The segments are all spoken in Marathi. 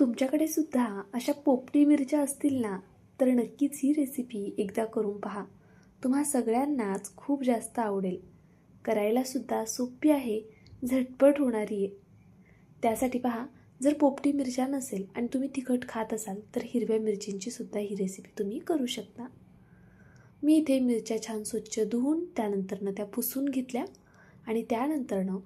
तुमच्याकडे सुद्धा अशा पोपटी मिरच्या असतील ना तर नक्कीच ही रेसिपी एकदा करून पहा. तुम्हा सगळ्यांनाच खूप जास्त आवडेल. करायला सुद्धा सोपी आहे झटपट होणारी आहे. त्यासाठी पहा जर पोपटी मिरच्या नसेल आणि तुम्ही तिखट खात असाल तर हिरव्या मिरचींची सुद्धा ही रेसिपी तुम्ही करू शकता. मी इथे मिरच्या छान स्वच्छ धुवून त्यानंतरनं त्या पुसून घेतल्या आणि त्यानंतरनं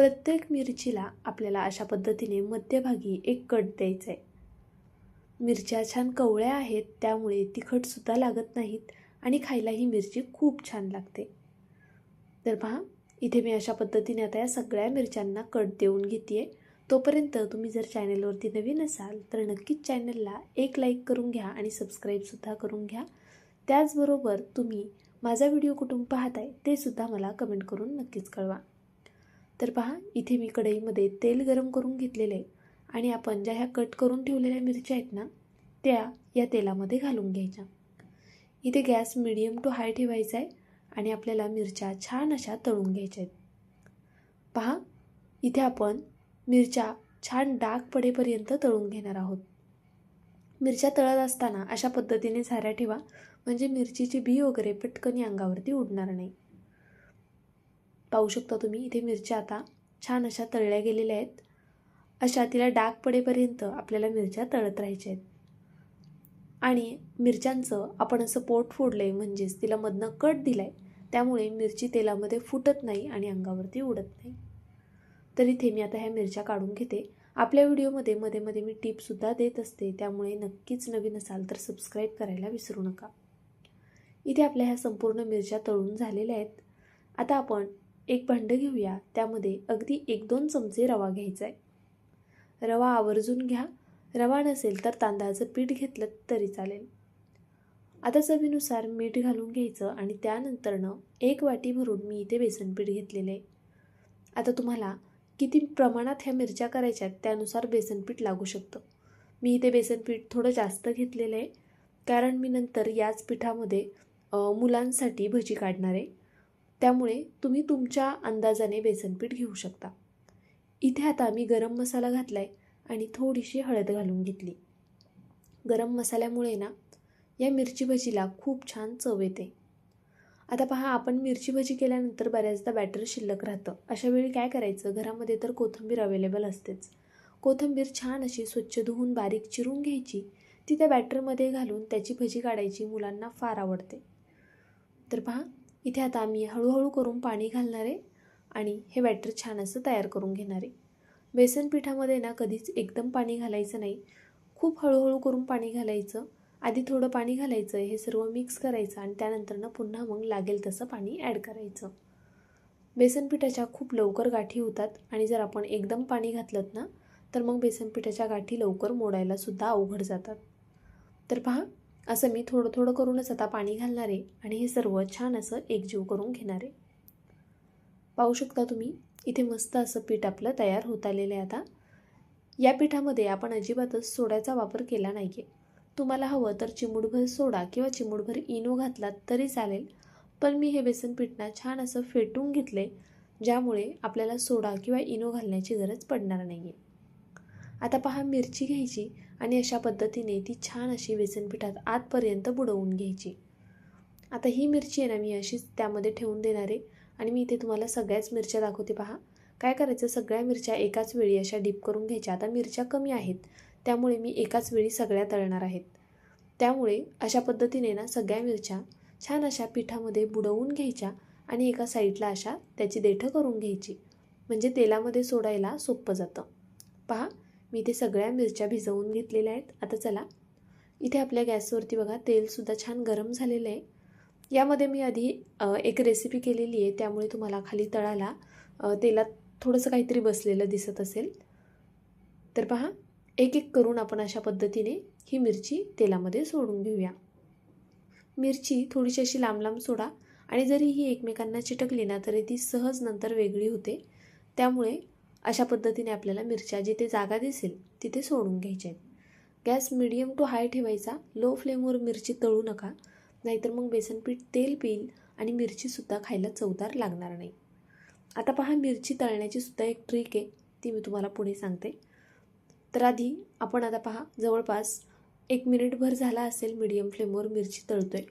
प्रत्येक मिरचीला आपल्याला अशा पद्धतीने मध्यभागी एक कट द्यायचा आहे मिरच्या छान कवळ्या आहेत त्यामुळे तिखटसुद्धा लागत नाहीत आणि खायला ही मिरची खूप छान लागते. तर पहा इथे मी अशा पद्धतीने आता या सगळ्या मिरच्यांना कट देऊन घेते आहे तोपर्यंत तुम्ही जर चॅनलवरती नवीन असाल तर नक्कीच चॅनलला एक लाईक करून घ्या आणि सबस्क्राईबसुद्धा करून घ्या. त्याचबरोबर तुम्ही माझा व्हिडिओ कुठून पाहताय ते सुद्धा मला कमेंट करून नक्कीच कळवा. तर पहा इथे मी कढईमध्ये तेल गरम करून घेतलेलं आहे. आणि आपण ज्या ह्या कट करून ठेवलेल्या मिरच्या आहेत ना त्या या तेलामध्ये घालून घ्यायच्या. इथे गॅस मिडियम टू हाय ठेवायचा आहे आणि आपल्याला मिरच्या छान अशा तळून घ्यायच्या आहेत. पहा इथे आपण मिरच्या छान डाग पडेपर्यंत तळून घेणार आहोत. मिरच्या तळत असताना अशा पद्धतीने झाऱ्या ठेवा म्हणजे मिरचीची बी वगैरे पटकनी अंगावरती उडणार नाही. पाहू शकता तुम्ही इथे मिरच्या आता छान अशा तळल्या गेलेल्या आहेत. अशा तिला डाग पडेपर्यंत आपल्याला मिरच्या तळत राहायच्या आहेत. आणि मिरच्यांचं आपण असं पोट फोडलं आहे म्हणजेच तिला मधनं कट दिला आहे त्यामुळे मिरची तेलामध्ये फुटत नाही आणि अंगावरती उडत नाही. तर इथे मी आता ह्या मिरच्या काढून घेते. आपल्या व्हिडिओमध्ये मध्ये मध्ये मी टिपसुद्धा देत असते. त्यामुळे नक्कीच नवीन असाल तर सबस्क्राईब करायला विसरू नका. इथे आपल्या ह्या संपूर्ण मिरच्या तळून झालेल्या आहेत. आता आपण एक भांडं घेऊया. त्यामध्ये अगदी एक दोन चमचे रवा घ्यायचा आहे रवा आवर्जून घ्या. रवा नसेल तर तांदळाचं पीठ घेतलं तरी चालेल. आता चवीनुसार मीठ घालून घ्यायचं आणि त्यानंतरनं एक वाटी भरून मी इथे बेसन पीठ घेतलेलं आहे आता तुम्हाला किती प्रमाणात ह्या मिरच्या करायच्या आहेत त्यानुसार बेसन पीठ लागू शकतं. मी इथे बेसन पीठ थोडं जास्त घेतलेलं आहे कारण मी नंतर याच पिठामध्ये मुलांसाठी भजी काढणार आहे त्यामुळे तुम्ही तुमच्या अंदाजाने बेसनपीठ घेऊ शकता. इथे आता मी गरम मसाला घातला आहे आणि थोडीशी हळद घालून घेतली. गरम मसाल्यामुळे ना या मिरची भजीला खूप छान चव येते. आता पहा आपण मिरची भजी केल्यानंतर बऱ्याचदा बॅटर शिल्लक राहतं. अशा वेळी काय करायचं? घरामध्ये तर कोथिंबीर अवेलेबल असतेच. कोथिंबीर छान अशी स्वच्छ धुवून बारीक चिरून घ्यायची. ती त्या बॅटरमध्ये घालून त्याची भजी काढायची मुलांना फार आवडते. तर पहा इथे आता आम्ही हळूहळू करून पाणी घालणार आहे आणि हे बॅटर छान असं तयार करून घेणार. आहे बेसन पिठामध्ये ना कधीच एकदम पाणी घालायचं नाही. खूप हळूहळू करून पाणी घालायचं. आधी थोडं पाणी घालायचं हे सर्व मिक्स करायचं आणि त्यानंतरनं पुन्हा मग लागेल तसं पाणी ॲड करायचं. बेसन पिठाच्या खूप लवकर गाठी होतात आणि जर आपण एकदम पाणी घातलं ना तर मग बेसन पिठाच्या गाठी लवकर मोडायलासुद्धा अवघड जातात. तर पहा असं मी थोडं थोडं करूनच आता पाणी घालणार आहे आणि हे सर्व छान असं एकजीव करून घेणार आहे. पाहू शकता तुम्ही इथे मस्त असं पीठ आपलं तयार होत आलेलं आहे आता. या पिठामध्ये आपण अजिबातच सोड्याचा वापर केला नाही आहे तुम्हाला हवं तर चिमूडभर सोडा किंवा चिमूडभर इनो घातलात तरी चालेल पण मी हे बेसन पिठना छान असं फेटून घेतले ज्यामुळे आपल्याला सोडा किंवा इनो घालण्याची गरज पडणार नाही आहे आता पहा मिरची घ्यायची. आणि अशा पद्धतीने ती छान अशी बेसनपिठात आतपर्यंत बुडवून घ्यायची. आता ही मिरची आहे ना मी अशीच त्यामध्ये ठेवून देणार. आहे आणि मी इथे तुम्हाला सगळ्याच मिरच्या दाखवते पहा. काय करायचं? सगळ्या मिरच्या एकाच वेळी अशा डीप करून घ्यायच्या. आता मिरच्या कमी आहेत. त्यामुळे मी एकाच वेळी सगळ्या तळणार आहेत. त्यामुळे अशा पद्धतीने ना सगळ्या मिरच्या छान अशा पिठामध्ये बुडवून घ्यायच्या आणि एका साईडला अशा त्याची देठं करून घ्यायची. म्हणजे तेलामध्ये सोडायला सोपं जातं. पहा. मी इथे सगळ्या मिरच्या भिजवून घेतलेल्या आहेत. आता चला. इथे आपल्या गॅसवरती बघा तेलसुद्धा छान गरम झालेलं आहे. यामध्ये मी आधी एक रेसिपी केलेली आहे. त्यामुळे तुम्हाला खाली तळाला तेलात थोडंसं काहीतरी बसलेलं दिसत असेल. तर पहा एक एक करून आपण अशा पद्धतीने ही मिरची तेलामध्ये सोडून घेऊया. मिरची थोडीशी अशी लांब लांब सोडा आणि जरी ही एकमेकांना चिटकली ना तरी ती सहज नंतर वेगळी होते. त्यामुळे अशा पद्धतीने आपल्याला मिरच्या जिथे जागा दिसेल तिथे सोडून घ्यायच्या आहेत. गॅस मिडियम टू हाय ठेवायचा. लो फ्लेमवर मिरची तळू नका. नाहीतर मग बेसनपीठ तेल पिईल आणि मिरचीसुद्धा खायला चवदार लागणार नाही. आता पहा मिरची तळण्याची सुद्धा एक ट्रिक आहे. ती मी तुम्हाला पुढे सांगते. तर आधी आपण आता पहा जवळपास एक मिनिटभर झाला असेल मीडियम फ्लेमवर मिरची तळतोय.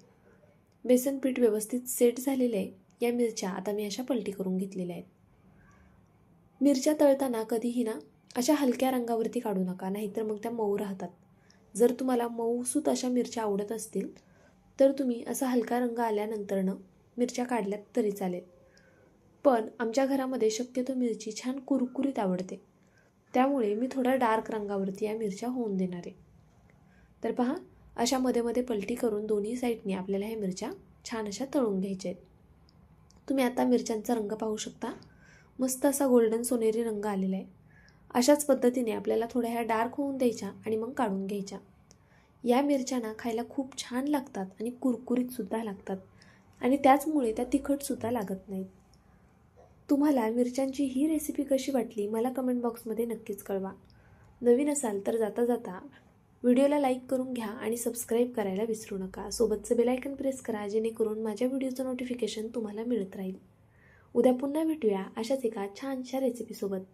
बेसन पीठ व्यवस्थित सेट झालेलं आहे. या मिरच्या आता मी अशा पलटी करून घेतलेल्या आहेत. मिरच्या तळताना कधीही ना अशा हलक्या रंगावरती काढू नका नाहीतर मग त्या मऊ राहतात. जर तुम्हाला मऊसूत अशा मिरच्या आवडत असतील तर तुम्ही असा हलका रंग आल्यानंतरनं मिरच्या काढल्यात तरी चालेल. पण आमच्या घरामध्ये शक्यतो मिरची छान कुरकुरीत आवडते. त्यामुळे मी थोडा डार्क रंगावरती या मिरच्या होऊन देणार आहे. तर पहा अशा मध्ये मध्ये पलटी करून दोन्ही साईडने आपल्याला ह्या मिरच्या छान अशा तळून घ्यायच्या आहेत. तुम्ही आता मिरच्यांचा रंग पाहू शकता. मस्त असा गोल्डन सोनेरी रंग आलेला आहे. अशाच पद्धतीने आपल्याला थोड्या ह्या डार्क होऊन द्यायच्या आणि मग काढून घ्यायच्या. या मिरच्यांना खायला खूप छान लागतात आणि कुरकुरीतसुद्धा लागतात. आणि त्याचमुळे त्या तिखटसुद्धा लागत नाहीत. तुम्हाला मिरच्यांची ही रेसिपी कशी वाटली मला कमेंट बॉक्समध्ये नक्कीच कळवा. नवीन असाल तर जाता जाता व्हिडिओला लाईक करून घ्या आणि सबस्क्राईब करायला विसरू नका. सोबतचं बेलायकन प्रेस करा जेणेकरून माझ्या व्हिडिओचं नोटिफिकेशन तुम्हाला मिळत राहील. उद्या पुन्हा भेटूया अशाच एका छानशा रेसिपीसोबत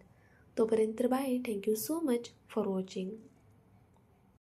तोपर्यंत bye. Thank you so much for watching